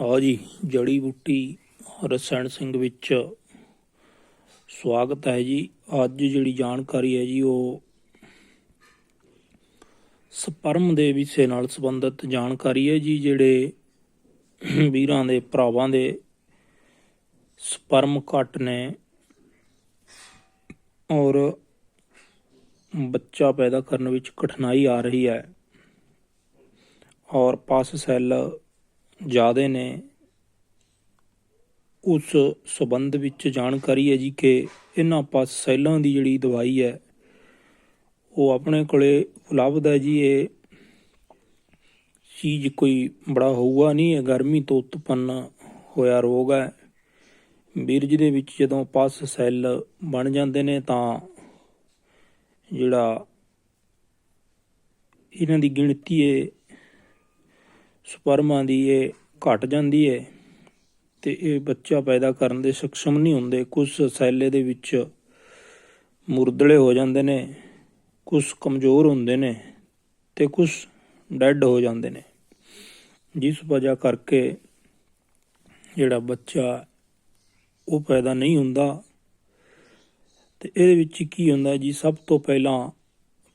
ਹਾਂ ਜੀ, ਜੜੀ ਬੂਟੀ ਰਸਾਇਣ ਸਿੰਘ ਵਿੱਚ ਸਵਾਗਤ ਹੈ ਜੀ। ਅੱਜ ਜਿਹੜੀ ਜਾਣਕਾਰੀ ਹੈ ਜੀ, ਉਹ ਸਪਰਮ ਦੇ ਵਿਸ਼ੇ ਨਾਲ ਸੰਬੰਧਿਤ ਜਾਣਕਾਰੀ ਹੈ ਜੀ, ਜਿਹੜੇ ਵੀਰਾਂ ਦੇ ਭਰਾਵਾਂ ਦੇ ਸਪਰਮ ਘੱਟ ਨੇ ਔਰ ਬੱਚਾ ਪੈਦਾ ਕਰਨ ਵਿੱਚ ਕਠਿਨਾਈ ਆ ਰਹੀ ਹੈ। ਔਰ ਪਾਸ ਸੈੱਲ ਜ਼ਿਆਦੇ ਨੇ ਉਸ ਸਬੰਧ ਵਿੱਚ ਜਾਣਕਾਰੀ ਹੈ ਜੀ ਕਿ ਇਹਨਾਂ ਪਸ ਸੈੱਲਾਂ ਦੀ ਜਿਹੜੀ ਦਵਾਈ ਹੈ, ਉਹ ਆਪਣੇ ਕੋਲੇ ਉਪਲਬਧ ਹੈ ਜੀ। ਇਹ ਚੀਜ਼ ਕੋਈ ਬੜਾ ਹੋਊਗਾ ਨਹੀਂ, ਇਹ ਗਰਮੀ ਤੋਂ ਉਤਪੰਨ ਹੋਇਆ ਰੋਗ ਹੈ। ਬੀਰਜ ਦੇ ਵਿੱਚ ਜਦੋਂ ਪਸ ਸੈੱਲ ਬਣ ਜਾਂਦੇ ਨੇ ਤਾਂ ਜਿਹੜਾ ਇਹਨਾਂ ਦੀ ਗਿਣਤੀ ਹੈ ਸਪਰਮਾਂ ਦੀ ਇਹ ਘਟ ਜਾਂਦੀ ਹੈ ਤੇ ਇਹ ਬੱਚਾ ਪੈਦਾ ਕਰਨ ਦੇ ਸક્ષਮ ਨਹੀਂ ਹੁੰਦੇ। ਕੁਝ ਸੈੱਲੇ ਦੇ ਵਿੱਚ ਮੁਰਦਲੇ ਹੋ ਜਾਂਦੇ ਨੇ ਕੁਝ ਕਮਜ਼ੋਰ ਹੁੰਦੇ ਨੇ ਤੇ ਕੁਝ ਡੈੱਡ ਹੋ ਜਾਂਦੇ ਨੇ। ਜਿਸ ਵਜ੍ਹਾ ਕਰਕੇ ਜਿਹੜਾ ਬੱਚਾ ਉਹ ਪੈਦਾ ਨਹੀਂ ਹੁੰਦਾ ਤੇ ਇਹਦੇ ਵਿੱਚ ਕੀ ਹੁੰਦਾ ਜੀ, ਸਭ ਤੋਂ ਪਹਿਲਾਂ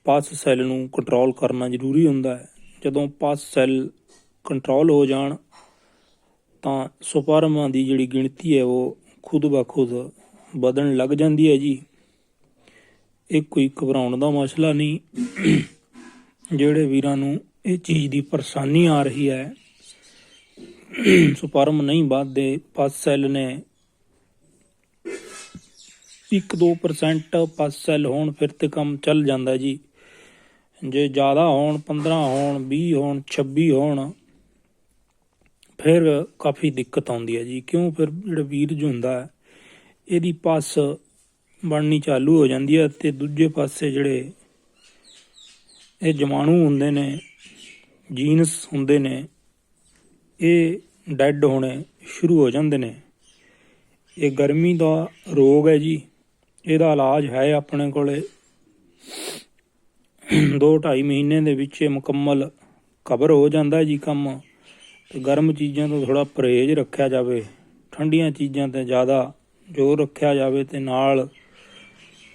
ਪਸ ਸੈੱਲ ਨੂੰ ਕੰਟਰੋਲ ਕਰਨਾ ਜ਼ਰੂਰੀ ਹੁੰਦਾ ਹੈ। ਜਦੋਂ ਪਸ ਸੈੱਲ ਕੰਟਰੋਲ ਹੋ ਜਾਣ, ਤਾਂ ਸੁਪਰਮਾਂ ਦੀ ਜਿਹੜੀ ਗਿਣਤੀ ਹੈ ਉਹ ਖੁਦ ਬ ਵਧਣ ਲੱਗ ਜਾਂਦੀ ਹੈ ਜੀ। ਇਹ ਕੋਈ ਘਬਰਾਉਣ ਦਾ ਮਸਲਾ ਨਹੀਂ। ਜਿਹੜੇ ਵੀਰਾਂ ਨੂੰ ਇਹ ਚੀਜ਼ ਦੀ ਪਰੇਸ਼ਾਨੀ ਆ ਰਹੀ ਹੈ, ਸੁਪਰਮ ਨਹੀਂ ਵੱਧਦੇ, ਪਸ ਸੈੱਲ ਨੇ 1-2% ਪਸ ਸੈੱਲ ਹੋਣ ਫਿਰ ਤੇ ਕੰਮ ਚੱਲ ਜਾਂਦਾ ਜੀ। ਜੇ ਜ਼ਿਆਦਾ ਹੋਣ 15 ਹੋਣ 20 ਹੋਣ 26 ਹੋਣ ਫਿਰ ਕਾਫੀ ਦਿੱਕਤ ਆਉਂਦੀ ਹੈ ਜੀ। ਕਿਉਂ? ਫਿਰ ਜਿਹੜਾ ਵੀਰਜ ਹੁੰਦਾ ਇਹਦੀ ਪਸ ਬਣਨੀ ਚਾਲੂ ਹੋ ਜਾਂਦੀ ਹੈ ਤੇ ਦੂਜੇ ਪਾਸੇ ਜਿਹੜੇ ਇਹ ਜਮਾਣੂ ਹੁੰਦੇ ਨੇ, ਜੀਨਸ ਹੁੰਦੇ ਨੇ, ਇਹ ਡੈੱਡ ਹੋਣੇ ਸ਼ੁਰੂ ਹੋ ਜਾਂਦੇ ਨੇ। ਇਹ ਗਰਮੀ ਦਾ ਰੋਗ ਹੈ ਜੀ। ਇਹਦਾ ਇਲਾਜ ਹੈ ਆਪਣੇ ਕੋਲੇ। 2-2.5 ਮਹੀਨੇ ਦੇ ਵਿੱਚ ਇਹ ਮੁਕੰਮਲ ਕਵਰ ਹੋ ਜਾਂਦਾ ਜੀ ਕੰਮ। ਤੇ ਗਰਮ ਚੀਜ਼ਾਂ ਤੋਂ ਥੋੜਾ ਪਰਹੇਜ਼ ਰੱਖਿਆ ਜਾਵੇ, ਠੰਡੀਆਂ ਚੀਜ਼ਾਂ ਤੇ ਜ਼ਿਆਦਾ ਜ਼ੋਰ ਰੱਖਿਆ ਜਾਵੇ ਤੇ ਨਾਲ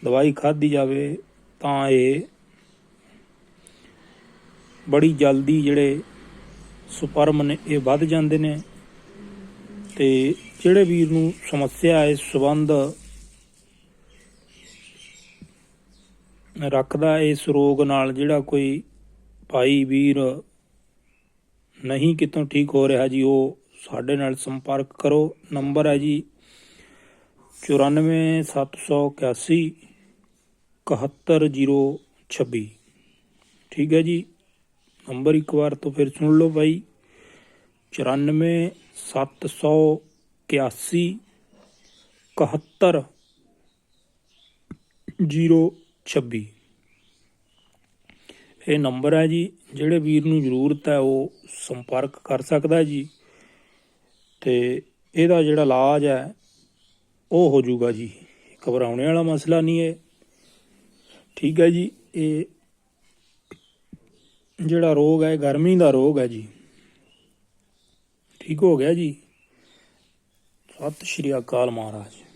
ਦਵਾਈ ਖਾਧੀ ਜਾਵੇ, ਤਾਂ ਇਹ ਬੜੀ ਜਲਦੀ ਜਿਹੜੇ ਸੁਪਰਮ ਨੇ, ਇਹ ਵੱਧ ਜਾਂਦੇ ਨੇ ਤੇ ਜਿਹੜੇ ਵੀਰ ਨੂੰ ਸਮੱਸਿਆ ਹੈ, ਇਸ ਸੰਬੰਧ ਰੱਖਦਾ, ਇਸ ਰੋਗ ਨਾਲ ਜਿਹੜਾ ਕੋਈ ਭਾਈ ਵੀਰ ਨਹੀਂ ਕਿਤੋਂ ਠੀਕ ਹੋ ਰਿਹਾ ਜੀ, ਉਹ ਸਾਡੇ ਨਾਲ ਸੰਪਰਕ ਕਰੋ। ਨੰਬਰ ਹੈ ਜੀ 94781 71026 ਠੀਕ ਹੈ ਜੀ, ਨੰਬਰ ਇੱਕ ਵਾਰ ਤੋਂ ਫਿਰ ਸੁਣ ਲਓ ਭਾਈ 94781 71 026 ਇਹ ਨੰਬਰ ਹੈ ਜੀ, ਜਿਹੜੇ ਵੀਰ ਨੂੰ ਜ਼ਰੂਰਤ ਹੈ ਉਹ ਸੰਪਰਕ ਕਰ ਸਕਦਾ ਜੀ। ਤੇ ਇਹਦਾ ਜਿਹੜਾ ਇਲਾਜ ਹੈ, ਉਹ ਹੋ ਜਾਊਗਾ ਜੀ। ਘਬਰਾਉਣੇ ਵਾਲਾ ਮਸਲਾ ਨਹੀਂ ਹੈ। ਠੀਕ ਹੈ ਜੀ, ਇਹ ਜਿਹੜਾ ਰੋਗ ਹੈ, ਗਰਮੀ ਦਾ ਰੋਗ ਹੈ ਜੀ। ਠੀਕ ਹੋ ਗਿਆ ਜੀ। ਸਤਿ ਸ਼੍ਰੀ ਅਕਾਲ ਮਹਾਰਾਜ।